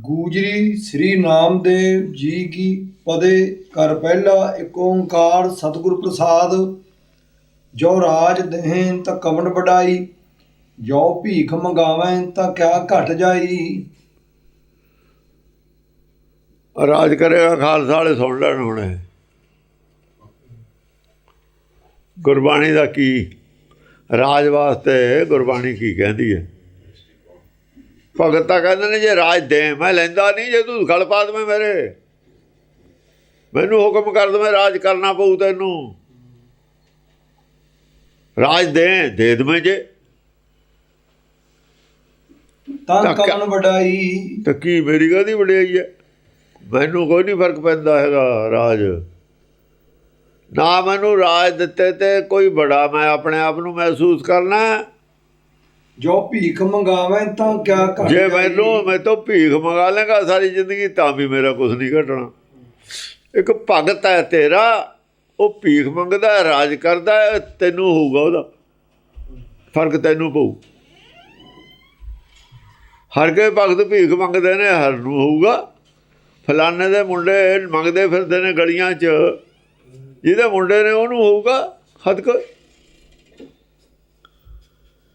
ਗੂਜਰੀ ਸ੍ਰੀ ਨਾਮਦੇਵ ਜੀ ਕੀ ਪਦੇ ਕਰ ਪਹਿਲਾ ਏਕ ਓੰਕਾਰ ਸਤਿਗੁਰ ਪ੍ਰਸਾਦ, ਜੋ ਰਾਜ ਦੇਹਨ ਤਾਂ ਕਵਣ ਵਡਾਈ, ਜੋ ਭੀਖ ਮੰਗਾਵੇਂ ਤਾਂ ਕਿਆ ਘਟ ਜਾਈ। ਰਾਜ ਕਰੇਗਾ ਖਾਲਸਾ ਵਾਲੇ ਸੁਣ ਲੈਣ ਹੁਣੇ। ਗੁਰਬਾਣੀ ਦਾ ਕੀ? ਰਾਜ ਵਾਸਤੇ ਗੁਰਬਾਣੀ ਕੀ ਕਹਿੰਦੀ ਹੈ? ਭਗਤ ਤਾਂ ਕਹਿੰਦੇ ਨੇ ਜੇ ਰਾਜ ਦੇ ਮੈਂ ਲੈਂਦਾ ਨਹੀਂ ਜੇ ਤੂੰ ਗਲ ਪਾ ਦਵੇਂ ਮੇਰੇ। ਮੈਨੂੰ ਹੁਕਮ ਕਰ ਦਵੇਂ ਰਾਜ ਕਰਨਾ ਪਊ ਤੈਨੂੰ। ਰਾਜ ਦੇ ਦੇ ਦਵੇਂ ਜੇ। ਤਾਂ ਕਵਣ ਵਡਾਈ। ਤਾਂ ਕੀ ਮੇਰੀ ਕਾਹਦੀ ਵਡਿਆਈ ਹੈ? ਮੈਨੂੰ ਕੋਈ ਨਹੀਂ ਫ਼ਰਕ ਪੈਂਦਾ ਹੈਗਾ ਰਾਜ। ਨਾ ਮੈਨੂੰ ਰਾਜ ਦਿੱਤੇ ਤੇ ਕੋਈ ਬੜਾ ਮੈਂ ਆਪਣੇ ਆਪ ਨੂੰ ਮਹਿਸੂਸ ਕਰਨਾ। ਜੋ ਭੀਖ ਮੰਗਾਵੇਂ ਤਾਂ ਕਿਆ ਘਟ ਜੇ। ਮੈਨੂੰ ਮੈਂ ਤੋਂ ਭੀਖ ਮੰਗਾ ਲੇਗਾ ਸਾਰੀ ਜ਼ਿੰਦਗੀ ਤਾਂ ਵੀ ਮੇਰਾ ਕੁਝ ਨਹੀਂ ਘਟਣਾ। ਇੱਕ ਭਗਤ ਹੈ ਤੇਰਾ ਉਹ ਭੀਖ ਮੰਗਦਾ ਹੈ, ਰਾਜ ਕਰਦਾ ਹੈ, ਤੈਨੂੰ ਹੋਊਗਾ ਉਹਦਾ। ਫ਼ਰਕ ਤੈਨੂੰ ਪਊ। ਹਰ ਕੇ ਭਗਤ ਭੀਖ ਮੰਗਦੇ ਨੇ ਹਰ ਨੂੰ ਹੋਊਗਾ। ਫਲਾਣੇ ਦੇ ਮੁੰਡੇ ਮੰਗਦੇ ਫਿਰਦੇ ਨੇ ਗਲੀਆਂ 'ਚ। ਜਿਹਦੇ ਮੁੰਡੇ ਨੇ ਉਹਨੂੰ ਹੋਊਗਾ ਹੱਦ ਕੋ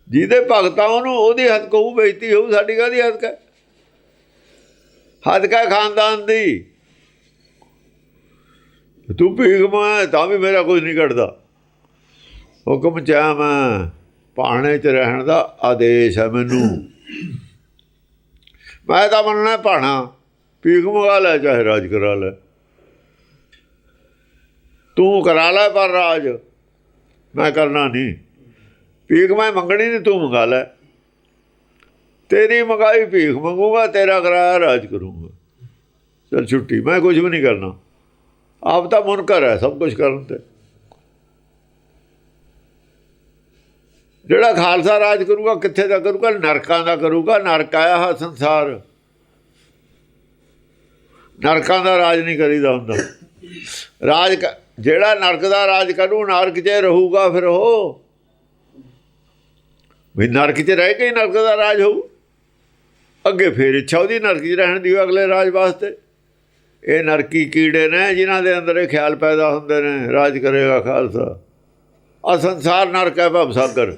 ਜਿਹਦੇ ਭਗਤਾਂ ਉਹਨੂੰ ਉਹਦੀ ਹੱਦ ਕਹੂ ਬੇਇੱਜ਼ਤੀ ਹੋਊ, ਸਾਡੀ ਕਾਹਦੀ ਹੱਦ ਕਾ ਹੱਦ ਕਾ ਖਾਨਦਾਨ ਦੀ? ਤੂੰ ਭੀਖ ਮੈਂ ਤਾਂ ਵੀ ਮੇਰਾ ਕੁਝ ਨਹੀਂ ਘਟਦਾ। ਹੁਕਮ ਚਾਹ ਮੈਂ ਭਾਣੇ 'ਚ ਰਹਿਣ ਦਾ ਆਦੇਸ਼ ਹੈ ਮੈਨੂੰ। ਮੈਂ ਤਾਂ ਮੰਨਣਾ ਭਾਣਾ, ਭੀਖ ਮੰਗਾ ਲੈ, ਚਾਹੇ ਰਾਜ ਕਰਾ ਲੈ। ਤੂੰ ਕਰਾ ਲੈ ਪਰ ਰਾਜ, ਮੈਂ ਕਰਨਾ ਨਹੀਂ। ਭੀਖ ਮੈਂ ਮੰਗਣੀ ਨਹੀਂ, ਤੂੰ ਮੰਗਾ ਲੈ। ਤੇਰੀ ਮੰਗਾਈ ਭੀਖ ਮੰਗੂਗਾ, ਤੇਰਾ ਕਰਾਇਆ ਰਾਜ ਕਰੂੰਗਾ। ਚਲ ਛੁੱਟੀ, ਮੈਂ ਕੁਝ ਵੀ ਨਹੀਂ ਕਰਨਾ। ਆਪ ਤਾਂ ਮੁਨਕਰ ਹੈ ਸਭ ਕੁਝ ਕਰਨ ਤੇ। ਜਿਹੜਾ ਖਾਲਸਾ ਰਾਜ ਕਰੂਗਾ, ਕਿੱਥੇ ਦਾ ਕਰੂਗਾ? ਨਰਕਾਂ ਦਾ ਕਰੂਗਾ। ਨਰਕ ਆਇਆ ਹਾ ਸੰਸਾਰ। ਨਰਕਾਂ ਦਾ ਰਾਜ ਨਹੀਂ ਕਰੀਦਾ ਹੁੰਦਾ। ਰਾਜ ਕ- ਜਿਹੜਾ ਨਰਕ ਦਾ ਰਾਜ ਕਰੂ, ਨਰਕ 'ਚ ਰਹੂਗਾ ਫਿਰ ਉਹ ਵੀ ਨਰਕ 'ਚ ਰਹਿ ਕੇ ਹੀ ਨਰਕ ਦਾ ਰਾਜ ਹੋਊ। ਅੱਗੇ ਫੇਰ ਇੱਛਾ ਉਹਦੀ ਨਰਕ 'ਚ ਰਹਿਣ ਦੀ ਅਗਲੇ ਰਾਜ ਵਾਸਤੇ। ਇਹ ਨਰਕੀ ਕੀੜੇ ਨੇ ਜਿਨ੍ਹਾਂ ਦੇ ਅੰਦਰ ਇਹ ਖਿਆਲ ਪੈਦਾ ਹੁੰਦੇ ਨੇ। ਰਾਜ ਕਰੇਗਾ ਖਾਲਸਾ। ਆ ਸੰਸਾਰ ਨਰਕ ਹੈ ਭਵ ਸਾਗਰ।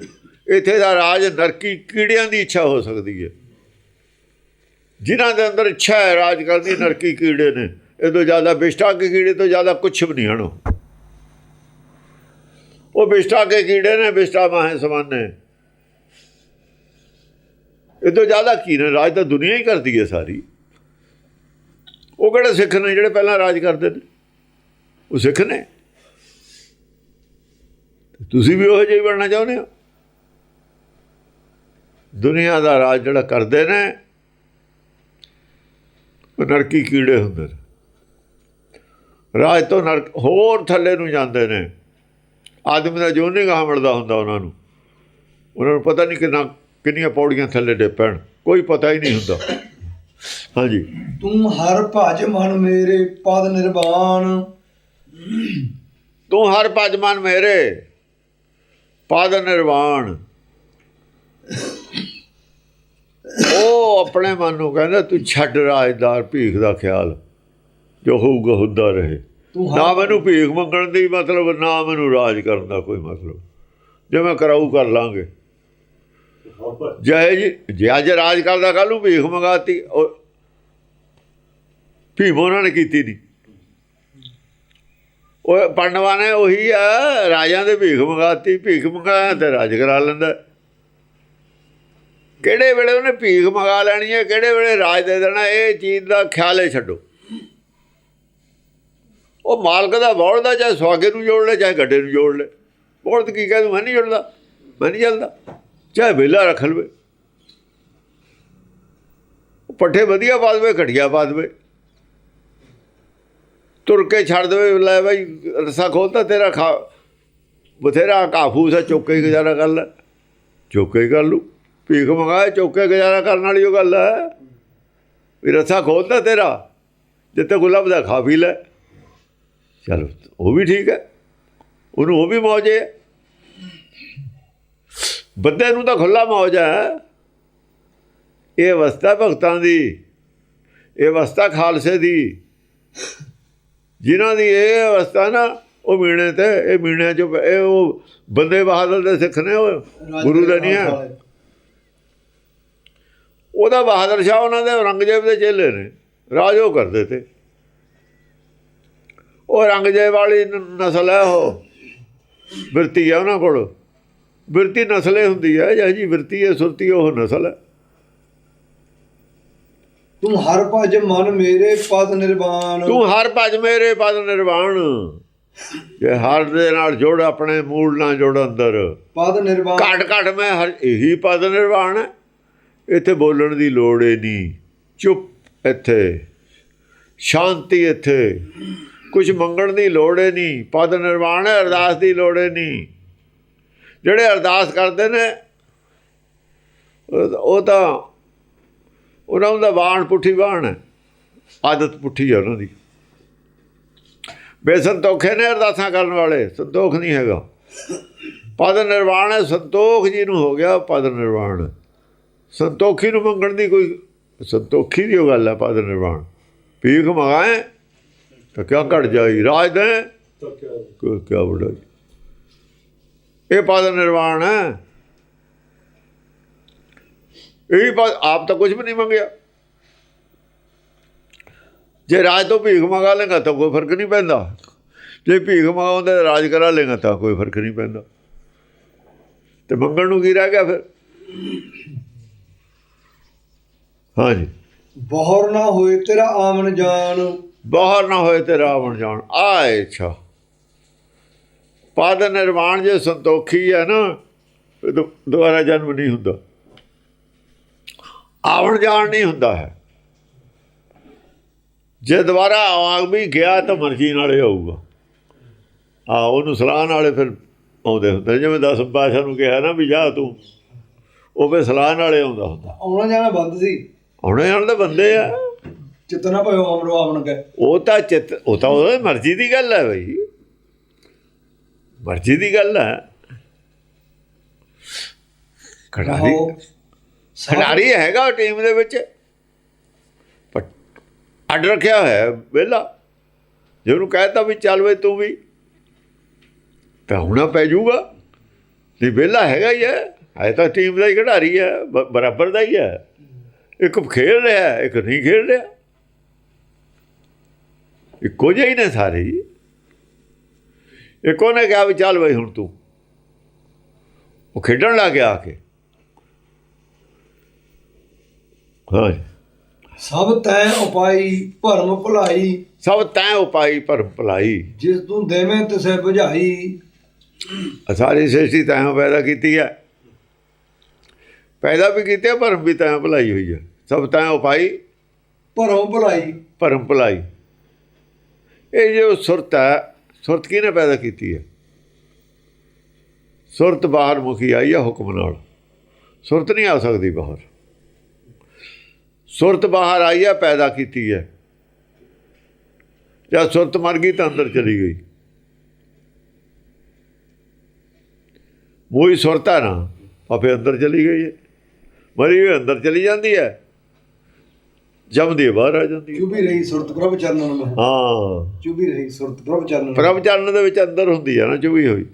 ਇੱਥੇ ਦਾ ਰਾਜ ਨਰਕੀ ਕੀੜਿਆਂ ਦੀ ਇੱਛਾ ਹੋ ਸਕਦੀ ਹੈ। ਜਿਨ੍ਹਾਂ ਦੇ ਅੰਦਰ ਇੱਛਾ ਹੈ ਰਾਜ ਕਰਦੀ ਨਰਕੀ ਕੀੜੇ ਨੇ। ਇਹ ਤੋਂ ਜ਼ਿਆਦਾ ਬਿਸ਼ਟਾ ਕੇ ਕੀੜੇ ਤੋਂ ਜ਼ਿਆਦਾ ਕੁਛ ਵੀ ਨਹੀਂ ਹਨ ਉਹ। ਉਹ ਬਿਸ਼ਟਾ ਕੇ ਕੀੜੇ ਨੇ ਬਿਸ਼ਟਾ ਮਾਹੇ ਸਮਾਨੇ। ਇਹ ਤੋਂ ਜ਼ਿਆਦਾ ਕੀ ਨੇ, ਰਾਜ ਤਾਂ ਦੁਨੀਆ ਹੀ ਕਰਦੀ ਹੈ ਸਾਰੀ। ਉਹ ਕਿਹੜੇ ਸਿੱਖ ਨੇ ਜਿਹੜੇ ਪਹਿਲਾਂ ਰਾਜ ਕਰਦੇ ਨੇ? ਉਹ ਸਿੱਖ ਨੇ। ਤੁਸੀਂ ਵੀ ਉਹ ਜਿਹੇ ਬਣਨਾ ਚਾਹੁੰਦੇ ਹੋ? ਦੁਨੀਆ ਦਾ ਰਾਜ ਜਿਹੜਾ ਕਰਦੇ ਨੇ, ਉਹ ਨਰਕੀ ਕੀੜੇ ਹੁੰਦੇ ਨੇ। ਰਾਜ ਤੋਂ ਨਰਕ ਹੋਰ ਥੱਲੇ ਨੂੰ ਜਾਂਦੇ ਨੇ। ਆਦਮੀ ਦਾ ਜੋ ਨਹੀਂ ਗਾਹ ਮਿਲਦਾ ਹੁੰਦਾ ਉਹਨਾਂ ਨੂੰ। ਉਹਨਾਂ ਨੂੰ ਪਤਾ ਨਹੀਂ ਕਿੰਨਾ ਕਿੰਨੀਆਂ ਪੌੜੀਆਂ ਥੱਲੇ ਡੇਪਣ ਕੋਈ ਪਤਾ ਹੀ ਨਹੀਂ ਹੁੰਦਾ। ਹਾਂਜੀ। ਤੂੰ ਹਰ ਭਜ ਮਨ ਮੇਰੇ ਪਦ ਨਿਰਵਾਣ। ਤੂੰ ਹਰ ਭਜਮਨ ਮੇਰੇ ਪਾਦ ਨਿਰਵਾਣ। ਉਹ ਆਪਣੇ ਮਨ ਨੂੰ ਕਹਿੰਦਾ ਤੂੰ ਛੱਡ ਰਾਜਦਾਰ ਭੀਖ ਦਾ ਖਿਆਲ ਜੋ ਹੋਊਗਾ ਹੁੰਦਾ ਰਹੇ। ਨਾ ਮੈਨੂੰ ਭੀਖ ਮੰਗਣ ਦੀ ਮਤਲਬ ਨਾ ਮੈਨੂੰ ਰਾਜ ਕਰਨ ਦਾ ਕੋਈ ਮਤਲਬ। ਜੇ ਮੈਂ ਕਰਾਊ ਕਰ ਲਾਂਗੇ। ਜੈ ਜੀ, ਜੇ ਅੱਜ ਰਾਜ ਕਰਦਾ ਕੱਲ ਨੂੰ ਭੀਖ ਮੰਗਾਤੀ, ਉਹ ਭੀਮ ਉਹਨਾਂ ਨੇ ਕੀਤੀ ਨਹੀਂ। ਉਹ ਪੰਡਵਾਂ ਨੇ ਉਹੀ ਆ, ਰਾਜਾਂ ਦੇ ਭੀਖ ਮੰਗਾਤੀ, ਭੀਖ ਮੰਗਾਇਆ ਤੇ ਰਾਜ ਕਰਾ ਲੈਂਦਾ। ਕਿਹੜੇ ਵੇਲੇ ਉਹਨੇ ਭੀਖ ਮੰਗਾ ਲੈਣੀ ਹੈ, ਕਿਹੜੇ ਵੇਲੇ ਰਾਜ ਦੇ ਦੇਣਾ, ਇਹ ਚੀਜ਼ ਦਾ ਖਿਆਲ ਹੀ ਛੱਡੋ। ਉਹ ਮਾਲਕ ਦਾ ਬੋਲ ਦਾ, ਚਾਹੇ ਸਵਾਗੇ ਨੂੰ ਜੋੜ ਲੈ, ਚਾਹੇ ਗੱਡੇ ਨੂੰ ਜੋੜ ਲੈ। ਬੋਲਦ ਕੀ ਕਹਿ ਤੂੰ ਮੈਂ ਨਹੀਂ ਜੋੜਦਾ, ਮੈਂ ਨਹੀਂ ਚੱਲਦਾ। ਚਾਹੇ ਵਿਹਲਾ ਰੱਖ ਲਵੇ। ਪੱਠੇ ਵਧੀਆ ਪਾ ਦੇਵੇ, ਘਟੀਆ ਪਾ ਦੇਵੇ। ਤੁਰ ਕੇ ਛੱਡ ਦੇਵੇ, ਲੈ ਬਈ, ਰਸਾ ਖੋਲਤਾ ਤੇਰਾ, ਖਾ ਬਥੇਰਾ ਕਾਫੂਸ ਹੈ ਚੁੱਕ ਗੁਜ਼ਾਰਾ ਕਰ ਲੈ। ਚੁੱਕ ਕਰ ਲੂ ਭੀਖ ਮੰਗਾਏ, ਚੁੱਕ ਗੁਜ਼ਾਰਾ ਕਰਨ ਵਾਲੀ ਉਹ ਗੱਲ ਹੈ। ਵੀ ਰਸਾ ਖੋਲਤਾ ਤੇਰਾ ਜਿੱਤੇ ਗੁਲਾਬ ਦਾ ਖਾ ਵੀ ਲੈ। ਚਲ, ਉਹ ਵੀ ਠੀਕ ਹੈ। ਉਹਨੂੰ ਉਹ ਵੀ ਮੌਜ ਹੈ। ਬੰਦੇ ਨੂੰ ਤਾਂ ਖੁੱਲਾ ਮੌਜ ਹੈ। ਇਹ ਅਵਸਥਾ ਭਗਤਾਂ ਦੀ ਇਹ ਅਵਸਥਾ ਖਾਲਸੇ ਦੀ। ਜਿਨ੍ਹਾਂ ਦੀ ਇਹ ਅਵਸਥਾ ਨਾ ਉਹ ਮੀਣੇ ਤੇ ਇਹ ਮੀਣੇ ਚ ਇਹ ਉਹ ਬੰਦੇ ਬਹਾਦਰ ਦੇ ਸਿੱਖ ਨੇ ਉਹ ਗੁਰੂ ਦੇ ਨਹੀਂ ਹੈ। ਉਹਦਾ ਬਹਾਦਰ ਸ਼ਾਹ ਉਹਨਾਂ ਦੇ ਔਰੰਗਜ਼ੇਬ ਦੇ ਚੇਲੇ ਨੇ ਰਾਜ ਉਹ ਕਰਦੇ ਤੇ। ਉਹ ਔਰੰਗਜ਼ੇਬ ਵਾਲੀ ਨਸਲ ਹੈ ਉਹ। ਬਿਰਤੀ ਹੈ ਉਹਨਾਂ ਕੋਲ। ਬਿਰਤੀ ਨਸਲੇ ਹੁੰਦੀ ਹੈ ਜਾਂ ਜੀ ਬਿਰਤੀ ਹੈ ਸੁਰਤੀ ਉਹ ਨਸਲ ਹੈ। ਤੂੰ ਹਰ ਭਜ ਮਨ ਮੇਰੇ ਪਦ ਨਿਰਵਾਣ। ਤੂੰ ਹਰ ਭਜ ਮੇਰੇ ਪਦ ਨਿਰਵਾਣ। ਜੇ ਹਰ ਦੇ ਨਾਲ ਜੋੜ ਆਪਣੇ ਮੂਲ ਨਾਲ ਜੋੜ ਅੰਦਰ। ਪਦ ਨਿਰਵਾਣ। ਘਟ ਘਟ ਮੈਂ ਹਰ ਇਹੀ ਪਦ ਨਿਰਵਾਣ ਹੈ। ਇੱਥੇ ਬੋਲਣ ਦੀ ਲੋੜ ਏ ਨਹੀਂ। ਚੁੱਪ ਇੱਥੇ। ਸ਼ਾਂਤੀ ਇੱਥੇ। ਕੁਝ ਮੰਗਣ ਦੀ ਲੋੜ ਏ ਨਹੀਂ। ਪਦ ਨਿਰਵਾਣ ਹੈ ਅਰਦਾਸ ਦੀ ਲੋੜ ਏ ਨਹੀਂ। ਜਿਹੜੇ ਅਰਦਾਸ ਕਰਦੇ ਨੇ ਉਹ- ਤਾਂ ਉਹਨਾਂ ਦਾ ਬਾਣ ਪੁੱਠੀ ਬਾਣ ਹੈ। ਆਦਤ ਪੁੱਠੀ ਹੈ ਉਹਨਾਂ ਦੀ। ਬੇਸੰਤੋਖੇ ਨੇ ਅਰਦਾਸਾਂ ਕਰਨ ਵਾਲੇ ਸੰਤੋਖ ਨਹੀਂ ਹੈਗਾ। ਪਦ ਨਿਰਵਾਣ ਹੈ ਸੰਤੋਖ ਜੀ ਨੂੰ ਹੋ ਗਿਆ ਪਦ ਨਿਰਵਾਣ। ਸੰਤੋਖੀ ਨੂੰ ਮੰਗਣ ਦੀ ਕੋਈ ਸੰਤੋਖੀ ਦੀ ਗੱਲ ਹੈ ਪਦ ਨਿਰਵਾਣ। ਭੀਖ ਮੰਗਾਏ ਤਾਂ ਕਿਆ ਘਟ ਜਾਈ ਰਾਜ ਦੇ? ਕੋਈ ਕਿਆ ਬੜਾ ਇਹ ਪਦ ਨਿਰਵਾਣ ਹੈ। ਇਹ ਪਦ ਆਪ ਤਾਂ ਕੁਝ ਵੀ ਨਹੀਂ ਮੰਗਿਆ। ਜੇ ਰਾਜ ਤੋਂ ਭੀਖ ਮੰਗਾ ਲੇਗਾ ਤਾਂ ਕੋਈ ਫ਼ਰਕ ਨਹੀਂ ਪੈਂਦਾ। ਜੇ ਭੀਖ ਮੰਗਾਉਂਦੇ ਰਾਜ ਕਰਾ ਲੇਗਾ ਤਾਂ ਕੋਈ ਫ਼ਰਕ ਨਹੀਂ ਪੈਂਦਾ। ਤੇ ਮੰਗਣ ਨੂੰ ਕੀ ਰਹਿ ਗਿਆ ਫਿਰ? ਹਾਂਜੀ ਬਹੁਰ ਨਾ ਹੋਏ ਤੇਰਾ ਆਮਨ ਜਾਨ ਬਾਹਰ ਨਾ ਹੋਏ ਤੇ ਰਾਵਣ ਜਾਣ। ਆਏ ਅੱਛਾ। ਪਦ ਨਿਰਵਾਣ ਜੇ ਸੰਤੋਖੀ ਹੈ ਨਾ ਦੁਬਾਰਾ ਜਨਮ ਨਹੀਂ ਹੁੰਦਾ। ਆਵਣ ਜਾਣ ਨਹੀਂ ਹੁੰਦਾ ਹੈ। ਜੇ ਦੁਬਾਰਾ ਆ ਵੀ ਗਿਆ ਤਾਂ ਮਰਜ਼ੀ ਨਾਲ ਹੀ ਆਊਗਾ। ਆ ਉਹਨੂੰ ਸਲਾਹ ਨਾਲੇ ਫਿਰ ਆਉਂਦੇ ਹੁੰਦੇ। ਜਿਵੇਂ ਦਸ ਪਾਸ਼ਾ ਨੂੰ ਕਿਹਾ ਨਾ ਵੀ ਜਾ ਤੂੰ ਉਹ ਵੀ ਸਲਾਹ ਨਾਲੇ ਆਉਂਦਾ ਹੁੰਦਾ। ਆਉਣਾ ਜਾਣਾ ਬੰਦ ਸੀ। ਹੁਣ ਇਹਨਾਂ ਦੇ ਬੰਦੇ ਆ। ਚਿਤਨਾ ਭਇਓ ਅਮਰੋ ਆਵਣ ਕੇ ਉਹ ਤਾਂ ਚਿੱਤ ਉਹ ਤਾਂ ਉਹਦੀ ਮਰਜ਼ੀ ਦੀ ਗੱਲ ਹੈ ਬਈ। ਮਰਜ਼ੀ ਦੀ ਗੱਲ ਹੈ ਖਿਡਾਰੀ ਖਿਡਾਰੀ ਹੈਗਾ ਉਹ ਟੀਮ ਦੇ ਵਿੱਚ। ਪਰ ਅੱਡ ਰੱਖਿਆ ਹੋਇਆ ਹੈ ਵਿਹਲਾ। ਜੇ ਉਹਨੂੰ ਕਹਿਤਾ ਵੀ ਚੱਲ ਵੇ ਤੂੰ ਵੀ ਤਾਂ ਹੁਣਾ ਪੈ ਜਾਊਗਾ। ਨਹੀਂ ਵਿਹਲਾ ਹੈਗਾ ਹੀ ਹੈ। ਹੈ ਤਾਂ ਟੀਮ ਦਾ ਹੀ ਖਿਡਾਰੀ ਹੈ ਬਰਾਬਰ ਦਾ ਹੀ ਹੈ। ਇੱਕ ਖੇਡ ਰਿਹਾ ਇੱਕ ਨਹੀਂ ਖੇਡ ਰਿਹਾ। ਇੱਕੋ ਜਿਹੇ ਹੀ ਨੇ ਸਾਰੇ ਇੱਕੋ ਨੇ ਕਿਹਾ ਵੀ ਚੱਲ ਬਈ ਹੁਣ ਤੂੰ। ਉਹ ਖੇਡਣ ਲੱਗ ਗਿਆ ਆ ਕੇ। ਹਾਂ। ਸਭ ਤੈ ਉਪਾਈ ਭਰਮ ਭੁਲਾਈ। ਸਭ ਤੈਂ ਉਪਾਈ ਪਰ ਭਲਾਈ। ਜਿਸ ਤੂੰ ਦੇਵੇਂ ਤਿਸੇ 부ਝਾਈ ਆਹ ਸਾਰੀ ਸ੍ਰਿਸ਼ਟੀ ਤੈਂ ਪੈਦਾ ਕੀਤੀ ਹੈ। ਪੈਦਾ ਵੀ ਕੀਤੀ ਭਰਮ ਵੀ ਤੈਂ ਭਲਾਈ ਹੋਈ ਹੈ। ਸਭ ਤੈਂ ਉਪਾਈ ਭਰਮ ਭੁਲਾਈ। ਭਰਮ ਭਲਾਈ। ਇਹ ਜੋ ਸੁਰਤ ਹੈ ਸੁਰਤ ਕਿਹਨੇ ਪੈਦਾ ਕੀਤੀ ਹੈ? ਸੁਰਤ ਬਾਹਰ ਮੁਖੀ ਆਈ ਹੈ ਹੁਕਮ ਨਾਲ। ਸੁਰਤ ਨਹੀਂ ਆ ਸਕਦੀ ਬਾਹਰ। ਸੁਰਤ ਬਾਹਰ ਆਈ ਹੈ ਪੈਦਾ ਕੀਤੀ ਹੈ। ਜਦ ਸੁਰਤ ਮਰ ਗਈ ਤਾਂ ਅੰਦਰ ਚਲੀ ਗਈ। ਮੋਈ ਸੁਰਤ ਹੈ ਨਾ ਆਪੇ ਅੰਦਰ ਚਲੀ ਗਈ ਹੈ। ਮਰੀ ਹੋਈ ਅੰਦਰ ਚਲੀ ਜਾਂਦੀ ਹੈ। ਜਮਦੀ ਬਾਹਰ ਆ ਜਾਂਦੀ ਚੁਬੀ ਰਹੀ ਸੁਰਤ ਪ੍ਰਭ ਚਰਨਨ ਮੈਂ ਹਾਂ। ਚੁਬੀ ਰਹੀ ਸੁਰਤ ਪ੍ਰਭ ਚਰਨਨ ਪ੍ਰਭ ਚਰਨ ਦੇ ਵਿੱਚ ਅੰਦਰ ਹੁੰਦੀ ਹੈ ਨਾ ਚੁਬੀ ਹੋਈ।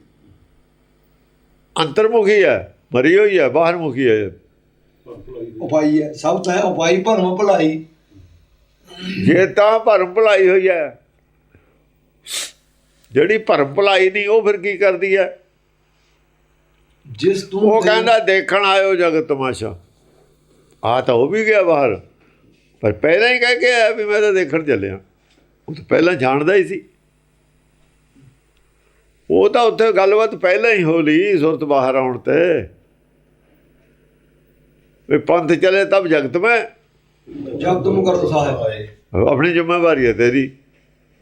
ਅੰਤਰਮੁਖੀ ਹੈ ਮਰੀ ਹੋਈ ਹੈ ਬਾਹਰਮੁਖੀ ਹੈ ਉਪਾਈ ਹੈ ਸਭ ਤੈ ਉਪਾਈ ਭਰਮ ਭੁਲਾਈ। ਜੇ ਤਾਂ ਭਰਮ ਭਲਾਈ ਹੋਈ ਹੈ ਜਿਹੜੀ ਭਰਮ ਭਲਾਈ ਨਹੀਂ ਉਹ ਫਿਰ ਕੀ ਕਰਦੀ ਹੈ ਜਿਸ ਤੂੰ ਉਹ ਕਹਿੰਦਾ ਦੇਖਣ ਆਇਓ ਜਗਤ ਤਮਾਸ਼ਾ। ਆ ਤਾਂ ਉਹ ਵੀ ਗਿਆ ਬਾਹਰ। ਪਰ ਪਹਿਲਾਂ ਹੀ ਕਹਿ ਕੇ ਆਇਆ ਵੀ ਮੈਂ ਤਾਂ ਦੇਖਣ ਚੱਲਿਆ। ਉਹ ਤਾਂ ਪਹਿਲਾਂ ਜਾਣਦਾ ਹੀ ਸੀ। ਉਹ ਤਾਂ ਉੱਥੇ ਗੱਲਬਾਤ ਪਹਿਲਾਂ ਹੀ ਹੋ ਲਈ ਸੁਰਤ ਬਾਹਰ ਆਉਣ ਤੇ। ਵੀ ਪੰਥ ਚਲੇ ਤਬ ਜਗਤ ਮੈਂ। ਜਬ ਤੁਮ ਕਰੋ ਸਾਹਿਬ ਆਪਣੀ ਜ਼ਿੰਮੇਵਾਰੀ ਹੈ ਤੇਰੀ।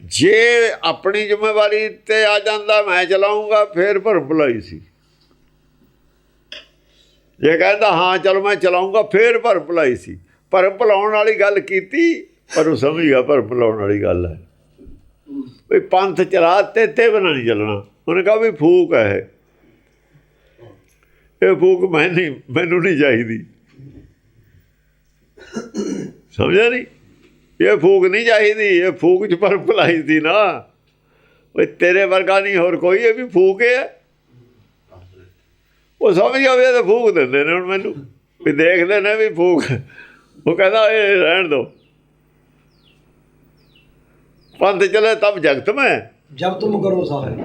ਜੇ ਆਪਣੀ ਜ਼ਿੰਮੇਵਾਰੀ ਤੇ ਆ ਜਾਂਦਾ ਮੈਂ ਚਲਾਉਂਗਾ ਫੇਰ ਭਰਮ ਭੁਲਾਈ ਸੀ। ਜੇ ਕਹਿੰਦਾ ਹਾਂ ਚਲ ਮੈਂ ਚਲਾਉਂਗਾ ਫੇਰ ਭਰਮ ਭੁਲਾਈ ਸੀ। ਭਰਮ ਭੁਲਾਉਣ ਵਾਲੀ ਗੱਲ ਕੀਤੀ, ਪਰ ਉਹ ਸਮਝ ਗਿਆ ਭਰਮ ਭੁਲਾਉਣ ਵਾਲੀ ਗੱਲ ਹੈ। ਵੀ ਪੰਥ ਚਲਾ ਤੇ ਤੇ ਬਣਾ ਨਹੀਂ ਚੱਲਣਾ। ਉਹਨੇ ਕਹਾ ਵੀ ਫੂਕ ਹੈ ਇਹ। ਫੂਕ ਮੈਂ ਨਹੀਂ, ਮੈਨੂੰ ਨਹੀਂ ਚਾਹੀਦੀ। ਸਮਝਿਆ ਨਹੀਂ? ਇਹ ਫੂਕ ਨਹੀਂ ਚਾਹੀਦੀ, ਇਹ ਫੂਕ ਚ ਪਰ ਭਲਾਈ ਸੀ ਨਾ। ਓਏ ਤੇਰੇ ਵਰਗਾ ਨਹੀਂ ਹੋਰ ਕੋਈ, ਇਹ ਵੀ ਫੂਕ ਹੈ ਉਹ ਸਮਝ ਜਾਵੇ ਤਾਂ ਫੂਕ ਦਿੰਦੇ ਨੇ ਹੁਣ ਮੈਨੂੰ। ਵੀ ਦੇਖਦੇ ਨੇ ਵੀ ਫੂਕ। ਉਹ ਕਹਿੰਦਾ ਇਹ ਰਹਿਣ ਦੋ। ਪੰਥ ਚਲੇ ਤਬ ਜਗਤ ਮੈਂ। ਜਬ ਤੁਮ ਕਰੋ ਸਾਰੇ।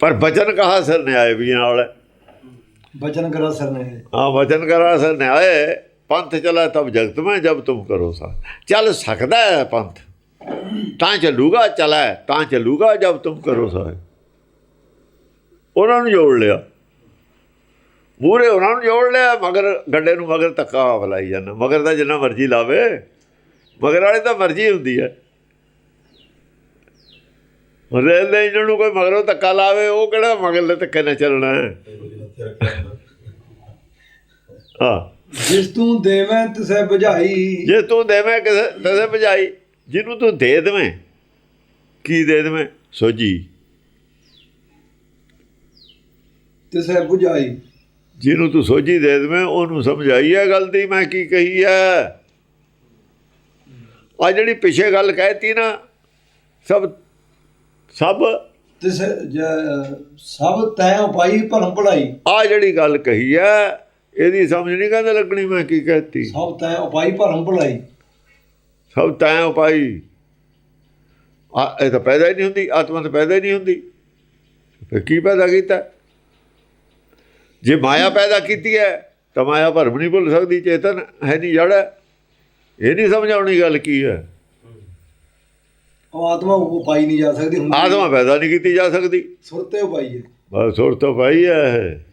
ਪਰ ਬਚਨ ਕਹਾ ਸਰ ਨਿਆਏ ਵੀ ਨਾਲ। ਬਚਨ ਕਰਾ ਸਰਨੇ ਹਾਂ ਵਚਨ ਕਰਾ ਸਰ ਨਿਆਏ ਪੰਥ ਚਲਾ ਤਬ ਜਗਤ ਮੈਂ ਜਬ ਤੁਮ ਕਰੋ ਸਾ ਚੱਲ ਸਕਦਾ ਹੈ ਪੰਥ। ਤਾਂ ਚੱਲੂਗਾ ਚਲਾ ਤਾਂ ਚੱਲੂਗਾ ਜਬ ਤੁਮ ਕਰੋ ਸਾ ਉਹਨਾਂ ਨੂੰ ਜੋੜ ਲਿਆ। ਮੂਰੇ ਉਹਨਾਂ ਨੂੰ ਜੋੜ ਲਿਆ ਮਗਰ ਗੱਡੇ ਨੂੰ ਮਗਰ ਧੱਕਾ ਬਲਾਈ ਜਾਂਦਾ। ਮਗਰ ਦਾ ਜਿੰਨਾ ਮਰਜ਼ੀ ਲਾਵੇ ਮਗਰ ਵਾਲੇ ਤਾਂ ਮਰਜ਼ੀ ਹੁੰਦੀ ਹੈ। ਰੇਲ ਦੇ ਇੰਜਣ ਨੂੰ ਕੋਈ ਮਗਰੋਂ ਧੱਕਾ ਲਾਵੇ ਉਹ ਕਿਹੜਾ ਮਗਰ ਦੇ ਧੱਕੇ ਨਾਲ ਚੱਲਣਾ ਹਾਂ? ਜਿਸ ਤੂੰ ਦੇਵੇਂ ਤਿਸੈ ਬੁਝਾਈ ਜੇ ਤੂੰ ਦੇਵੇਂ ਕਿਸੇ ਤਸੇ ਭਜਾਈ ਜਿਹਨੂੰ ਤੂੰ ਦੇ ਦੇਵੇਂ ਕੀ ਦੇ ਦੇਵੇਂ? ਸੋਜੀ ਤਿਸੈ ਬੁਝਾਈ ਜਿਹਨੂੰ ਤੂੰ ਸੋਜੀ ਦੇ ਦੇਵੇਂ ਉਹਨੂੰ ਸਮਝਾਈ ਹੈ ਗਲਤੀ ਮੈਂ ਕੀ ਕਹੀ ਹੈ ਆ ਜਿਹੜੀ ਪਿਛੇ ਗੱਲ ਕਹਿਤੀ ਨਾ ਸਭ ਸਭ ਤਿਸੈ ਸਭ ਤੈ ਉਪਾਈ ਭਰਮ ਭਲਾਈ। ਆ ਜਿਹੜੀ ਗੱਲ ਕਹੀ ਹੈ ਇਹਦੀ ਸਮਝ ਨਹੀਂ ਕਹਿੰਦੇ ਲੱਗਣੀ ਮੈਂ ਕੀ ਕਹਿਤੀ? ਸਭ ਤੈ ਉਪਾਈ ਭਰਮ ਭਲਾਈ। ਸਭ ਤੈਂ ਉਪਾਈ ਆ ਇਹ ਤਾਂ ਪੈਦਾ ਹੀ ਨਹੀਂ ਹੁੰਦੀ ਆਤਮਾ ਤਾਂ ਪੈਦਾ ਹੀ ਨਹੀਂ ਹੁੰਦੀ। ਫਿਰ ਕੀ ਪੈਦਾ ਕੀਤਾ? ਜੇ ਮਾਇਆ ਪੈਦਾ ਕੀਤੀ ਹੈ ਤਾਂ ਮਾਇਆ ਭਰਮ ਨਹੀਂ ਭੁੱਲ ਸਕਦੀ ਚੇਤਨ ਹੈ ਨਹੀਂ ਜੜ ਇਹ ਨਹੀਂ ਸਮਝਾਉਣੀ ਗੱਲ ਕੀ ਹੈ। ਉਹ ਆਤਮਾ ਉਪਾਈ ਨਹੀਂ ਜਾ ਸਕਦੀ ਹੁੰਦੀ ਆਤਮਾ ਪੈਦਾ ਨਹੀਂ ਕੀਤੀ ਜਾ ਸਕਦੀ। ਸੁਰਤੇ ਉਪਾਈ ਹੈ। ਬਸ ਸੁਰ ਤੋਂ ਪਾਈ ਹੈ।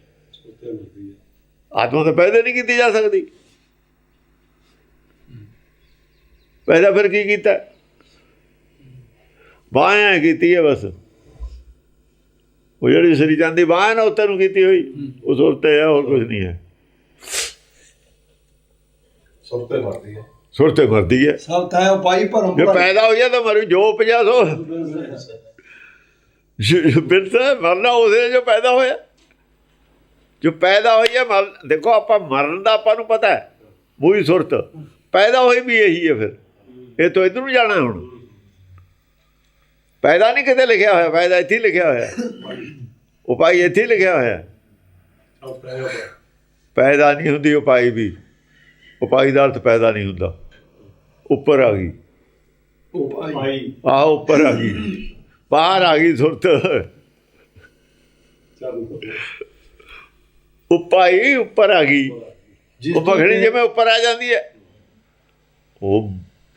ਆਤਮਾ ਤਾਂ ਪੈਦਾ ਨਹੀਂ ਕੀਤੀ ਜਾ ਸਕਦੀ। ਪੈਦਾ ਫਿਰ ਕੀ ਕੀਤਾ? ਬਾਹਾਂ ਕੀਤੀ ਹੈ ਬਸ। ਉਹ ਜਿਹੜੀ ਸ੍ਰੀ ਚੰਦ ਦੀ ਬਾਂਹ ਹੈ ਨਾ ਉੱਤੇ ਨੂੰ ਕੀਤੀ ਹੋਈ। ਉਹ ਸੁਰਤੇ ਹੈ ਹੋਰ ਕੁਝ ਨਹੀਂ ਹੈ। ਸੁਰਤੇ ਮਰਦੀ ਹੈ। ਸੁਰਤੇ ਮਰਦੀ ਹੈ। ਸਭ ਤੈ ਉਪਾਈ ਭਰਮ ਜੇ ਭਲਾਈ ਪੈਦਾ ਹੋ ਗਿਆ ਤਾਂ ਮਰੂ ਜੋ 500 ਬਿਰਸਾ ਮਰਨਾ ਉਹਦੇ ਜੋ ਪੈਦਾ ਹੋਇਆ। ਜੋ ਪੈਦਾ ਹੋਈ ਹੈ ਮਰ ਦੇਖੋ ਆਪਾਂ ਮਰਨ ਦਾ ਆਪਾਂ ਨੂੰ ਪਤਾ ਹੈ। ਮੂਹੀ ਸੁਰਤ। ਪੈਦਾ ਹੋਈ ਵੀ ਇਹੀ ਹੈ ਫਿਰ। ਇਹ ਤੋਂ ਇਧਰ ਨੂੰ ਜਾਣਾ ਹੁਣ। ਪੈਦਾ ਨਹੀਂ ਕਿਤੇ ਲਿਖਿਆ ਹੋਇਆ ਪੈਦਾ ਇੱਥੇ ਲਿਖਿਆ ਹੋਇਆ। ਉਪਾਈ ਇੱਥੇ ਲਿਖਿਆ ਹੋਇਆ। ਪੈਦਾ ਨਹੀਂ ਹੁੰਦੀ ਉਪਾਈ ਵੀ। ਉਪਾਈ ਦਾ ਅਰਥ ਪੈਦਾ ਨਹੀਂ ਹੁੰਦਾ। ਉੱਪਰ ਆ ਗਈ। ਉਪਾਈ। ਆ ਉੱਪਰ ਆ ਗਈ। ਬਾਹਰ ਆ ਗਈ ਸੁਰਤ। ਉਪਾਈ ਉੱਪਰ ਆ ਗਈ। ਉਹ ਮੱਖਣੀ ਜਿਵੇਂ ਉੱਪਰ ਆ ਜਾਂਦੀ ਹੈ। ਉਹ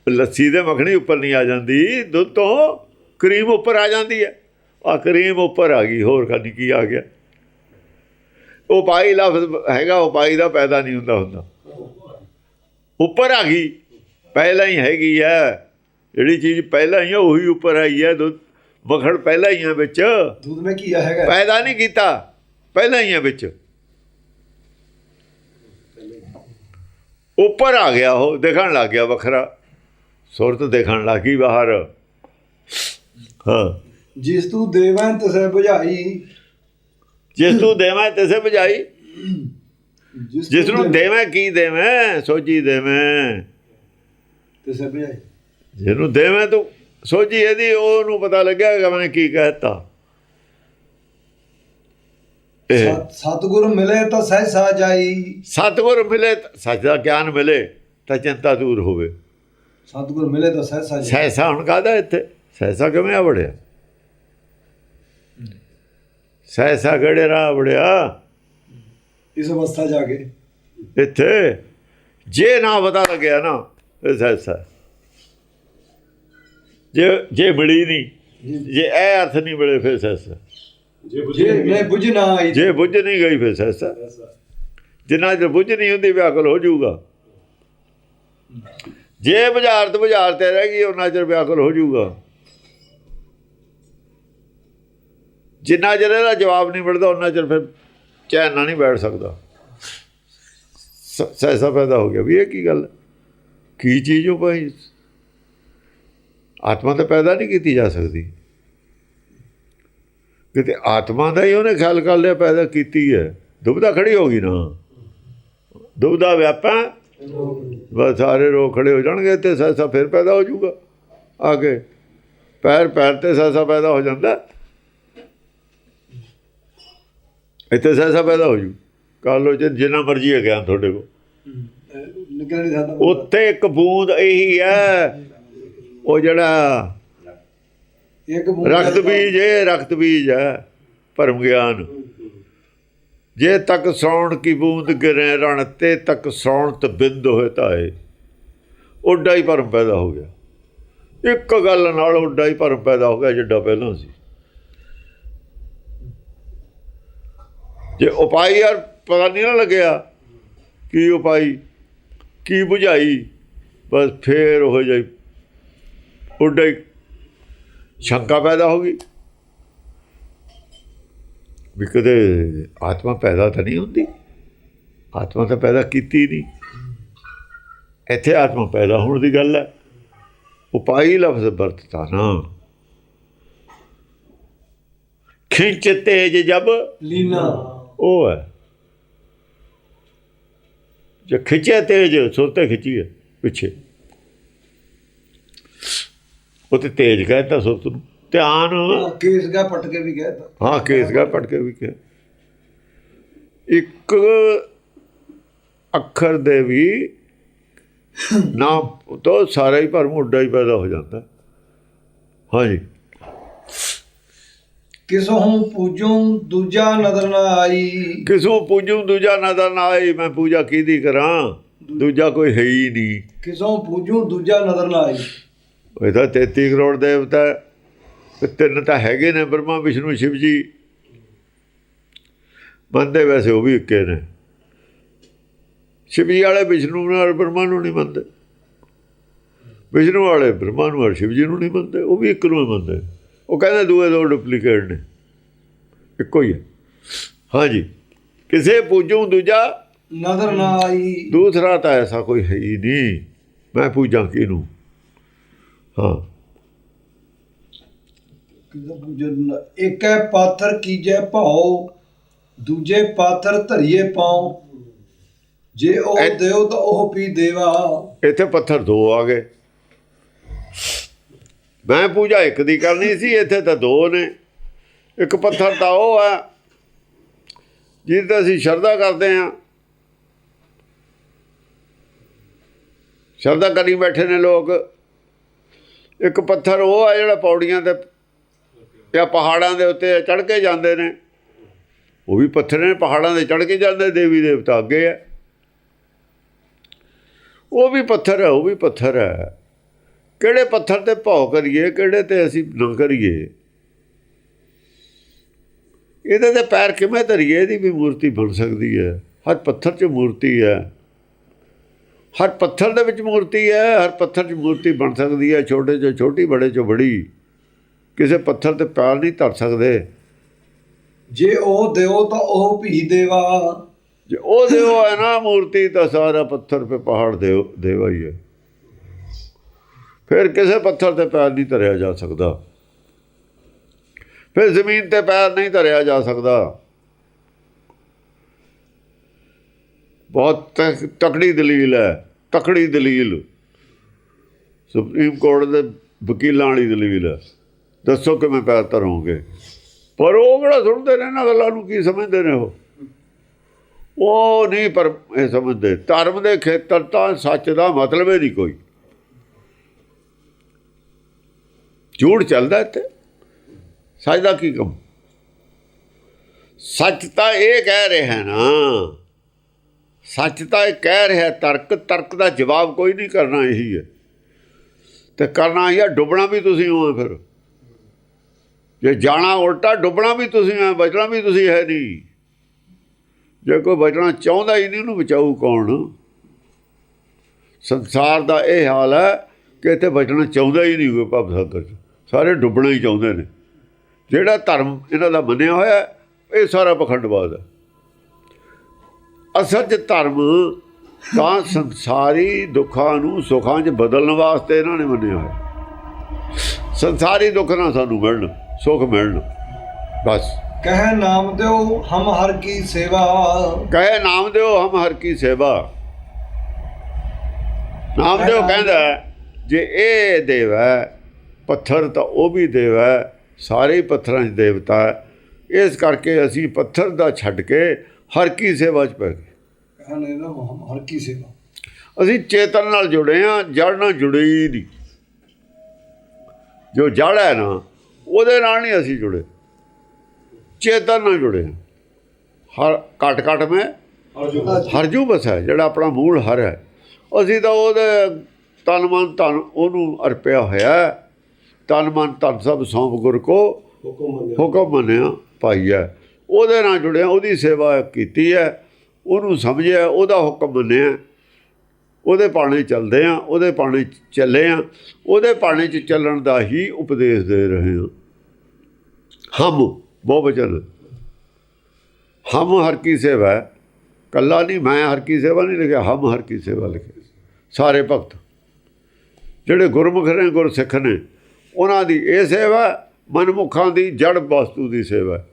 ਲੱਸੀ ਦੇ ਮੱਖਣੀ ਉੱਪਰ ਨਹੀਂ ਆ ਜਾਂਦੀ। ਦੁੱਧ ਤੋਂ ਕਰੀਮ ਉੱਪਰ ਆ ਜਾਂਦੀ ਹੈ। ਆ ਕਰੀਮ ਉੱਪਰ ਆ ਗਈ ਹੋਰ ਖਾਨੀ ਕੀ ਆ ਗਿਆ? ਉਹ ਪਾਈ ਲਫ਼ਜ਼ ਹੈਗਾ ਉਹ ਪਾਈ ਦਾ ਪੈਦਾ ਨਹੀਂ ਹੁੰਦਾ ਹੁੰਦਾ। ਉੱਪਰ ਆ ਗਈ ਪਹਿਲਾਂ ਹੀ ਹੈਗੀ ਹੈ। ਜਿਹੜੀ ਚੀਜ਼ ਪਹਿਲਾਂ ਹੀ ਹੈ ਉਹੀ ਉੱਪਰ ਆਈ ਹੈ ਦੁੱਧ ਮੱਖਣ ਪਹਿਲਾਂ ਹੀ ਹੈ ਵਿੱਚ। ਦੁੱਧ ਵਿੱਚ ਕੀ ਹੈਗਾ। ਪੈਦਾ ਨਹੀਂ ਕੀਤਾ ਪਹਿਲਾਂ ਹੀ ਹੈ ਵਿੱਚ। ਉੱਪਰ ਆ ਗਿਆ ਉਹ ਦਿਖਣ ਲੱਗ ਗਿਆ ਵੱਖਰਾ। ਸੁਰਤ ਦਿਖਣ ਲੱਗ ਬਾਹਰ। ਹਾਂ। ਜਿਸ ਤੂੰ ਦੇਵੇਂ ਤਿਸੈ ਬੁਝਾਈ ਜਿਸ ਨੂੰ ਦੇਵਾਂ ਤਿਸੇ ਬਜਾਈ ਜਿਸ ਤੂੰ ਨੂੰ ਦੇਵਾਂ ਕੀ ਦੇਵਾਂ? ਸੋਝੀ ਦੇਵਾਂ। ਤਿਸੈ ਬੁਝਾਈ ਜਿਹਨੂੰ ਦੇਵਾਂ ਤੂੰ ਸੋਝੀ ਇਹਦੀ ਉਹਨੂੰ ਪਤਾ ਲੱਗਿਆ ਕਿ ਮੈਂ ਕੀ ਕਹਿਤਾ ਸਤਿਗੁਰ ਮਿਲੇ ਤਾਂ ਸਹਿਸਾ ਜਾਈ। ਸਤਿਗੁਰ ਮਿਲੇ ਤਾਂ- ਸੱਚ ਦਾ ਗਿਆਨ ਮਿਲੇ ਤਾਂ ਚਿੰਤਾ ਦੂਰ ਹੋਵੇ। ਸਤਿਗੁਰ ਮਿਲੇ ਤਾਂ ਸਹਿਸਾ ਜਾਈ। ਸੈਸਾ ਹੁਣ ਕਾਹਦਾ ਇੱਥੇ? ਸੈਸਾ ਕਿਵੇਂ ਆ ਵੜਿਆ? ਸੈਸਾ ਕਿਹੜੇ ਰਾਹ ਵੜਿਆ? ਇਸ ਅਵਸਥਾ ਜਾ ਕੇ। ਇੱਥੇ? ਜੇ ਨਾ ਪਤਾ ਲੱਗਿਆ ਨਾ ਇਹ ਸੈਸਾ ਜੇ ਜੇ ਮਿਲੀ ਨਹੀਂ ਜੇ ਇਹ ਅਰਥ ਨਹੀਂ ਮਿਲੇ ਫਿਰ ਸੈਸਾ ਜੇ ਬੁਝੇ ਜੇ ਮੈਂ ਬੁਝ ਨਾ ਆਈ। ਜੇ ਬੁੱਝ ਨਹੀਂ ਗਈ ਫਿਰ ਸੈਸਾ ਜਿੰਨਾ ਚਿਰ ਬੁੱਝ ਨਹੀਂ ਹੁੰਦੀ ਵਿਆਕਲ ਹੋ ਜਾਊਗਾ। ਜੇ ਬੁਝਾਰਤ ਬੁਝਾਰਤ ਤੇ ਰਹਿ ਗਈ ਉਹਨਾਂ ਚਿਰ ਵਿਆਕਲ ਹੋ ਜਾਊਗਾ। ਜਿੰਨਾ ਚਿਰ ਇਹਦਾ ਜਵਾਬ ਨਹੀਂ ਮਿਲਦਾ ਉਹਨਾਂ ਚਿਰ ਫਿਰ ਚੈਨ ਨਾਲ ਨਹੀਂ ਬੈਠ ਸਕਦਾ। ਸੈਸਾ ਪੈਦਾ ਹੋ ਗਿਆ। ਵੀ ਇਹ ਕੀ ਗੱਲ ਕੀ ਚੀਜ਼ ਹੋ ਭਾਈ? ਆਤਮਾ ਤਾਂ ਪੈਦਾ ਨਹੀਂ ਕੀਤੀ ਜਾ ਸਕਦੀ। ਕਿਤੇ ਆਤਮਾ ਦਾ ਹੀ ਉਹਨੇ ਖਿਆਲ ਕਰ ਲਿਆ, ਪੈਦਾ ਕੀਤੀ ਹੈ। ਦੁਬਦਾ ਖੜੀ ਹੋ ਗਈ ਨਾ। ਦੁਬਦਾ ਵਿਆਪਾ ਬਸ ਸਾਰੇ ਰੋਗ ਖੜੇ ਹੋ ਜਾਣਗੇ ਤੇ ਸੈਸਾ ਫਿਰ ਪੈਦਾ ਹੋ ਜਾਊਗਾ। ਆ ਕੇ ਪੈਰ ਪੈਰ ਤੇ ਸੈਸਾ ਪੈਦਾ ਹੋ ਜਾਂਦਾ। ਇੱਥੇ ਸੈਸਾ ਪੈਦਾ ਹੋ ਜੂ। ਕਰ ਲੋ ਜੇ ਜਿੰਨਾ ਮਰਜ਼ੀ ਹੈ ਗਿਆਨ ਤੁਹਾਡੇ ਕੋਲ। ਉੱਥੇ ਇੱਕ ਬੂੰਦ ਇਹੀ ਹੈ। ਉਹ ਜਿਹੜਾ ਇੱਕ ਬੂੰਦ ਰਕਤ ਬੀਜ ਹੈ ਰਕਤ ਬੀਜ ਹੈ ਭਰਮ ਗਿਆਨ। ਜੇ ਤੱਕ ਸੌਣ ਕੀ ਬੂੰਦ ਗਿਰੇ ਰਣ ਤੇ ਤੱਕ ਸੌਣ ਤ ਬਿੰਦ ਹੋਏ ਤਾਏ। ਉੱਡਾ ਹੀ ਭਰਮ ਪੈਦਾ ਹੋ ਗਿਆ। ਇੱਕ ਗੱਲ ਨਾਲ ਉੱਡਾ ਹੀ ਭਰਮ ਪੈਦਾ ਹੋ ਗਿਆ ਜਿੱਡਾ ਪਹਿਲਾਂ ਸੀ। ਜੇ ਉਪਾਈ ਯਾਰ ਪਤਾ ਨਹੀਂ ਨਾ ਲੱਗਿਆ ਕੀ ਉਪਾਈ, ਕੀ ਬੁਝਾਈ, ਬਸ ਫੇਰ ਹੋ ਜਾਈ ਉੱਡਾ ਸ਼ੰਕਾ ਪੈਦਾ ਹੋ ਗਈ। ਵੀ ਕਦੇ ਆਤਮਾ ਪੈਦਾ ਤਾਂ ਨਹੀਂ ਹੁੰਦੀ, ਆਤਮਾ ਤਾਂ ਪੈਦਾ ਕੀਤੀ ਨਹੀਂ। ਇੱਥੇ ਆਤਮਾ ਪੈਦਾ ਹੋਣ ਦੀ ਗੱਲ ਹੈ। ਉਪਾਈ ਲਫ਼ਜ਼ ਵਰਤਤਾ ਨਾ। ਖਿੰਚ ਤੇਜ ਜਬ ਲੀਨਾ। ਉਹ ਹੈ। ਜੇ ਖਿੱਚਿਆ ਤੇਜ ਸੁਰਤੇ ਖਿੱਚੀ ਹੈ ਪਿੱਛੇ। ਉਹ ਤੇ ਤੇਜ ਕਹਿੰਦਾ ਸੁਰਤ ਨੂੰ ਧਿਆਨ। ਕੇਸ ਗਾ ਪਟ ਕੇ ਵੀ ਕਹਿਤਾ। ਹਾਂ ਕੇਸ ਗਾ ਪੜ ਕੇ ਵੀ ਕਿਹਾ। ਇੱਕ ਅੱਖਰ ਦੇ ਵੀ ਨਾ ਤੋਂ ਸਾਰਾ ਹੀ ਭਰਮ ਉੱਡਾ ਹੀ ਪੈਦਾ ਹੋ ਜਾਂਦਾ। ਹਾਂਜੀ। ਕਿਸੋਂ ਪੂਜੋਂ ਦੂਜਾ ਨਜ਼ਰ ਨਾ ਆਈ? ਕਿਸੋਂ ਪੂਜੂ ਦੂਜਾ ਨਜ਼ਰ ਨਾ ਆਈ? ਮੈਂ ਪੂਜਾ ਕਿਹਦੀ ਕਰਾਂ? ਦੂਜਾ ਕੋਈ ਹੈ ਹੀ ਨਹੀਂ। ਕਿਸੋਂ ਪੂਜੋਂ ਦੂਜਾ ਨਜ਼ਰ ਨਾ ਆਈ? ਇਹ ਤਾਂ 33 ਕਰੋੜ ਦੇਵਤਾ ਤਿੰਨ ਤਾਂ ਹੈਗੇ ਨੇ ਬ੍ਰਹਮਾ ਵਿਸ਼ਨੂੰ ਸ਼ਿਵ ਜੀ। ਮੰਨਦੇ ਵੈਸੇ ਉਹ ਵੀ ਇੱਕੇ ਨੇ। ਸ਼ਿਵ ਜੀ ਵਾਲੇ ਵਿਸ਼ਨੂੰ ਨੂੰ ਔਰ ਬ੍ਰਹਮਾ ਨੂੰ ਨਹੀਂ ਮੰਨਦੇ। ਵਿਸ਼ਨੂੰ ਵਾਲੇ ਬ੍ਰਹਮਾ ਨੂੰ ਔਰ ਸ਼ਿਵ ਜੀ ਨੂੰ ਨਹੀਂ ਮੰਨਦੇ। ਉਹ ਵੀ ਇੱਕ ਨੂੰ ਹੀ ਮੰਨਦੇ। ਉਹ ਕਹਿੰਦੇ ਦੂਏ ਦੋ ਡੁਪਲੀਕੇਟ ਨੇ। ਇੱਕੋ ਹੀ ਹੈ ਹਾਂਜੀ। ਕਿਸੇ ਪੂਜੂ ਦੂਜਾ ਨਜ਼ਰ ਨਾ ਆਈ। ਦੂਸਰਾ ਤਾਂ ਐਸਾ ਕੋਈ ਹੈ ਹੀ ਨਹੀਂ। ਮੈਂ ਪੂਜਾਂ ਕਿਹਨੂੰ? ਹਾਂ। ਪਾਥਰ ਕੀਜੈ ਭਾਉ ਦੂਜੇ ਪਾਥਰ ਧਰੀਏ ਪਾਉ। ਜੇ ਉਹ ਦੇਵ ਤਾਂ ਉਹ ਵੀ ਦੇਵਾ। ਇੱਥੇ ਪੱਥਰ ਦੋ ਆ ਗਏ। ਮੈਂ ਪੂਜਾ ਇੱਕ ਦੀ ਕਰਨੀ ਸੀ, ਇੱਥੇ ਤਾਂ ਦੋ ਨੇ। ਇੱਕ ਪੱਥਰ ਤਾਂ ਉਹ ਹੈ ਜਿਹਦੇ ਤੇ ਅਸੀਂ ਸ਼ਰਧਾ ਕਰਦੇ ਹਾਂ। ਸ਼ਰਧਾ ਕਰੀ ਬੈਠੇ ਨੇ ਲੋਕ। ਇੱਕ ਪੱਥਰ ਉਹ ਆ ਜਿਹੜਾ ਪੌੜੀਆਂ ਤੇ ਜਾਂ ਪਹਾੜਾਂ ਦੇ ਉੱਤੇ ਚੜ੍ਹ ਕੇ ਜਾਂਦੇ ਨੇ। ਉਹ ਵੀ ਪੱਥਰ ਨੇ, ਪਹਾੜਾਂ ਦੇ ਚੜ੍ਹ ਕੇ ਜਾਂਦੇ, ਦੇਵੀ ਦੇਵਤਾ ਅੱਗੇ ਹੈ ਉਹ ਵੀ ਪੱਥਰ ਹੈ, ਉਹ ਵੀ ਪੱਥਰ ਹੈ। ਕਿਹੜੇ ਪੱਥਰ ਤੇ ਭੌ ਕਰੀਏ ਕਿਹੜੇ ਤੇ ਅਸੀਂ ਨਾ ਕਰੀਏ? ਇਹਦੇ ਤੇ ਪੈਰ ਕਿਵੇਂ ਧਰੀਏ? ਇਹਦੀ ਵੀ ਮੂਰਤੀ ਬਣ ਸਕਦੀ ਹੈ। ਹਰ ਪੱਥਰ 'ਚ ਮੂਰਤੀ ਹੈ। ਹਰ ਪੱਥਰ ਦੇ ਵਿੱਚ ਮੂਰਤੀ ਹੈ ਹਰ ਪੱਥਰ 'ਚ ਮੂਰਤੀ ਬਣ ਸਕਦੀ ਹੈ। ਛੋਟੇ 'ਚੋਂ ਛੋਟੀ ਬੜੇ 'ਚੋਂ ਬੜੀ। ਕਿਸੇ ਪੱਥਰ ਤੇ ਪੈਰ ਨਹੀਂ ਧਰ ਸਕਦੇ। ਜੇ ਉਹ ਦਿਓ ਤਾਂ ਉਹ ਵੀ ਦੇਵਾ। ਜੇ ਉਹ ਦੇਵ ਹੈ ਨਾ ਮੂਰਤੀ ਤਾਂ ਸਾਰਾ ਪੱਥਰ ਤੇ ਪਹਾੜ ਦੇਵਾ ਹੀ ਹੈ। ਫਿਰ ਕਿਸੇ ਪੱਥਰ ਤੇ ਪੈਰ ਨਹੀਂ ਧਰਿਆ ਜਾ ਸਕਦਾ। ਫਿਰ ਜ਼ਮੀਨ ਤੇ ਪੈਰ ਨਹੀਂ ਧਰਿਆ ਜਾ ਸਕਦਾ। ਬਹੁਤ ਤਕ- ਤਕੜੀ ਦਲੀਲ ਹੈ, ਤਕੜੀ ਦਲੀਲ। ਸੁਪਰੀਮ ਕੋਰਟ ਦੇ ਵਕੀਲਾਂ ਵਾਲੀ ਦਲੀਲ ਹੈ। ਦੱਸੋ ਕਿਵੇਂ ਪੈਰ ਧਰੋਗੇ? ਪਰ ਉਹ ਕਿਹੜਾ ਸੁਣਦੇ ਨੇ ਇਹਨਾਂ ਗੱਲਾਂ ਨੂੰ, ਕੀ ਸਮਝਦੇ ਨੇ ਉਹ? ਉਹ ਨਹੀਂ ਪਰ ਇਹ ਸਮਝਦੇ। ਧਰਮ ਦੇ ਖੇਤਰ ਤਾਂ ਸੱਚ ਦਾ ਮਤਲਬ ਹੀ ਨਹੀਂ ਕੋਈ। ਝੂਠ ਚੱਲਦਾ ਇੱਥੇ। ਸੱਚ ਦਾ ਕੀ ਕੰਮ? ਸੱਚ ਤਾਂ ਇਹ ਕਹਿ ਰਿਹਾ ਨਾ ਸੱਚ ਤਾਂ ਇਹ ਕਹਿ ਰਿਹਾ ਤਰਕ ਤਰਕ ਦਾ ਜਵਾਬ ਕੋਈ ਨਹੀਂ ਕਰਨਾ ਇਹੀ ਹੈ। ਤੇ ਕਰਨਾ ਇਹ ਹੈ, ਡੁੱਬਣਾ ਵੀ ਤੁਸੀਂ ਹੋ ਫਿਰ। ਜੇ ਜਾਣਾ ਉਲਟਾ ਡੁੱਬਣਾ ਵੀ ਤੁਸੀਂ ਹੈ ਬਚਣਾ ਵੀ ਤੁਸੀਂ ਹੈ ਨਹੀਂ। ਜੇ ਕੋਈ ਬਚਣਾ ਚਾਹੁੰਦਾ ਹੀ ਨਹੀਂ ਉਹਨੂੰ ਬਚਾਊ ਕੌਣ? ਸੰਸਾਰ ਦਾ ਇਹ ਹਾਲ ਹੈ ਕਿ ਇੱਥੇ ਬਚਣਾ ਚਾਹੁੰਦਾ ਹੀ ਨਹੀਂ ਕੋਈ ਭਵ ਸਾਗਰ। 'ਚ ਸਾਰੇ ਡੁੱਬਣਾ ਹੀ ਚਾਹੁੰਦੇ ਨੇ। ਜਿਹੜਾ ਧਰਮ ਇਹਨਾਂ ਦਾ ਮੰਨਿਆ ਹੋਇਆ ਇਹ ਸਾਰਾ ਪਖੰਡਵਾਦ ਹੈ। ਅਸਲ 'ਚ ਧਰਮ ਤਾਂ ਸੰਸਾਰੀ ਦੁੱਖਾਂ ਨੂੰ ਸੁੱਖਾਂ 'ਚ ਬਦਲਣ ਵਾਸਤੇ ਇਹਨਾਂ ਨੇ ਮੰਨਿਆ ਹੋਇਆ ਸੰਸਾਰੀ ਦੁੱਖ ਨਾ ਸਾਨੂੰ ਮਿਲਣ ਸੁੱਖ ਮਿਲਣ ਬਸ। ਕਹਿ ਨਾਮ ਦਿਓ ਹਮ ਹਰ ਕੀ ਸੇਵਾ। ਕਹੇ ਨਾਮ ਦਿਓ ਹਮ ਹਰ ਕੀ ਸੇਵਾ। ਨਾਮਦੇਵ ਕਹਿੰਦਾ ਹੈ, ਜੇ ਇਹ ਦੇਵ ਹੈ ਪੱਥਰ ਤਾਂ ਉਹ ਵੀ ਦੇਵ ਹੈ ਸਾਰੇ ਪੱਥਰਾਂ 'ਚ ਦੇਵਤਾ ਹੈ। ਇਸ ਕਰਕੇ ਅਸੀਂ ਪੱਥਰ ਦਾ ਛੱਡ ਕੇ ਹਰ ਕੀ ਸੇਵਾ 'ਚ ਪੈ ਗਏ। ਕਹਿੰਦੇ ਨਾ ਹਮ ਹਰ ਕੀ ਸੇਵਾ। ਅਸੀਂ ਚੇਤਨ ਨਾਲ ਜੁੜੇ ਆ ਜੜ ਨਾਲ ਜੁੜੇ ਹੀ ਨਹੀਂ। ਜੋ ਜੜ ਹੈ ਨਾ ਉਹਦੇ ਨਾਲ ਨਹੀਂ ਅਸੀਂ ਜੁੜੇ। ਚੇਤਨ ਨਾਲ ਜੁੜੇ। ਹਰ ਘਟ ਘਟ ਮੈਂ ਹਰਜੂ ਬਸ ਹੈ ਜਿਹੜਾ ਆਪਣਾ ਮੂਲ ਹਰ ਹੈ। ਅਸੀਂ ਤਾਂ ਉਹਦੇ ਤਨ ਮਨ ਧਨ ਉਹਨੂੰ ਅਰਪਿਆ ਹੋਇਆ ਹੈ। ਤਨ ਮਨ ਧਨ ਸਭ ਸੌਂਪ ਗੁਰ ਕੋ ਹੁਕਮ ਮੰਨਿਆ। ਹੁਕਮ ਮੰਨਿਆ ਭਾਈ ਹੈ। ਉਹਦੇ ਨਾਲ ਜੁੜਿਆ ਉਹਦੀ ਸੇਵਾ ਕੀਤੀ ਹੈ। ਉਹਨੂੰ ਸਮਝਿਆ ਉਹਦਾ ਹੁਕਮ ਮੰਨਿਆ। ਉਹਦੇ ਪਾਣੇ ਚੱਲਦੇ ਆ ਉਹਦੇ ਪਾਣੇ ਚੱਲੇ ਆ ਉਹਦੇ ਪਾਣੇ 'ਚ ਚੱਲਣ ਦਾ ਹੀ ਉਪਦੇਸ਼ ਦੇ ਰਹੇ ਹਾਂ। ਹਮ ਬਹੁਵਚਨ। ਹਮ ਹਰ ਕੀ ਸੇਵਾ। ਕੱਲਾ ਨਹੀਂ ਮੈਂ ਹਰ ਕੀ ਸੇਵਾ ਨਹੀਂ ਲਿਖਿਆ ਹਮ ਹਰ ਕੀ ਸੇਵਾ ਲਿਖਿਆ। ਸਾਰੇ ਭਗਤ। ਜਿਹੜੇ ਗੁਰਮੁਖ ਨੇ ਗੁਰਸਿੱਖ ਨੇ ਉਹਨਾਂ ਦੀ ਇਹ ਸੇਵਾ ਮਨਮੁਖਾਂ ਦੀ ਜੜ ਵਸਤੂ ਦੀ ਸੇਵਾ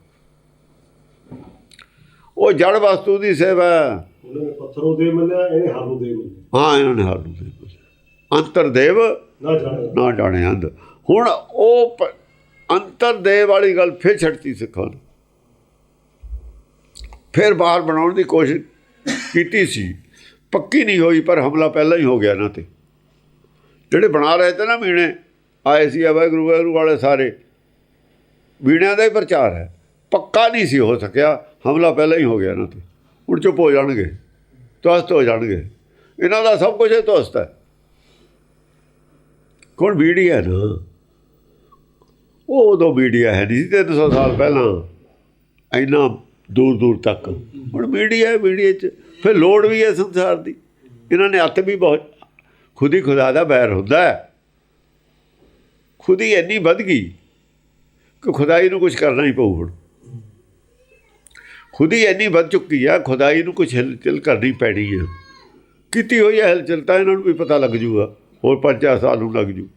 ਉਹ ਜੜ ਵਸਤੂ ਦੀ ਸੇਵਾ ਉਹਨਾਂ ਨੇ ਪੱਥਰੋਂ ਦੇ ਮੰਨਿਆ ਇਹਨੇ ਹਰ ਨੂੰ ਦੇ ਮੰਨਿਆ। ਹਾਂ ਇਹਨਾਂ ਨੇ ਹਰ ਨੂੰ ਦੇ ਅੰਤਰ ਦੇਵ ਨਾ ਜਾਣੇ। ਨਾ ਜਾਣੇ ਅੰਧ। ਹੁਣ ਉਹ ਅੰਤਰ ਦੇਵ ਵਾਲੀ ਗੱਲ ਫਿਰ ਛੱਡਤੀ ਸਿੱਖਾਂ ਨੇ। ਫਿਰ ਬਾਹਰ ਬਣਾਉਣ ਦੀ ਕੋਸ਼ਿਸ਼ ਕੀਤੀ ਸੀ। ਪੱਕੀ ਨਹੀਂ ਹੋਈ ਪਰ ਹਮਲਾ ਪਹਿਲਾਂ ਹੀ ਹੋ ਗਿਆ ਇਹਨਾਂ ਤੇ। ਜਿਹੜੇ ਬਣਾ ਰਹੇ ਤੇ ਨਾ ਮੀਣੇ ਆਏ ਸੀ ਵਾਹਿਗੁਰੂ ਵਾਹਿਗੁਰੂ ਵਾਲੇ ਸਾਰੇ। ਮੀਣਿਆਂ ਦਾ ਹੀ ਪ੍ਰਚਾਰ ਹੈ। ਪੱਕਾ ਨਹੀਂ ਸੀ ਹੋ ਸਕਿਆ। ਹਮਲਾ ਪਹਿਲਾਂ ਹੀ ਹੋ ਗਿਆ ਇਹਨਾਂ ਤੇ। ਹੁਣ ਚੁੱਪ ਹੋ ਜਾਣਗੇ। ਤੁਸਤ ਹੋ ਜਾਣਗੇ। ਇਹਨਾਂ ਦਾ ਸਭ ਕੁਝ ਹੀ ਹੈ। ਕੋਣ ਮੀਡੀਆ ਨਾ? ਉਹ ਉਦੋਂ ਮੀਡੀਆ ਹੈ ਨਹੀਂ ਸੀ 300 ਸਾਲ ਪਹਿਲਾਂ। ਇੰਨਾ ਦੂਰ ਦੂਰ ਤੱਕ। ਹੁਣ ਮੀਡੀਆ ਹੈ ਮੀਡੀਆ 'ਚ। ਫਿਰ ਲੋੜ ਵੀ ਹੈ ਸੰਸਾਰ ਦੀ। ਇਹਨਾਂ ਨੇ ਹੱਥ ਵੀ ਬਹੁਤ ਖੁਦ ਹੀ ਖੁਦਾ ਦਾ ਬੈਰ ਹੁੰਦਾ ਹੈ। ਖੁਦ ਹੀ ਇੰਨੀ ਵੱਧ ਗਈ ਕਿ ਖੁਦਾਈ ਨੂੰ ਕੁਝ ਕਰਨਾ ਹੀ ਪਊ ਹੁਣ। ਖੁਦ ਹੀ ਇੰਨੀ ਵੱਧ ਚੁੱਕੀ ਆ, ਖੁਦਾਈ ਨੂੰ ਕੁਝ ਹਿਲਚਲ ਕਰਨੀ ਪੈਣੀ ਆ। ਕੀਤੀ ਹੋਈ ਹੈ ਹਿਲਚਲ ਤਾਂ ਇਹਨਾਂ ਨੂੰ ਵੀ ਪਤਾ ਲੱਗ ਜੂਗਾ, ਹੋਰ 50 ਸਾਲ ਨੂੰ ਲੱਗ ਜੂ।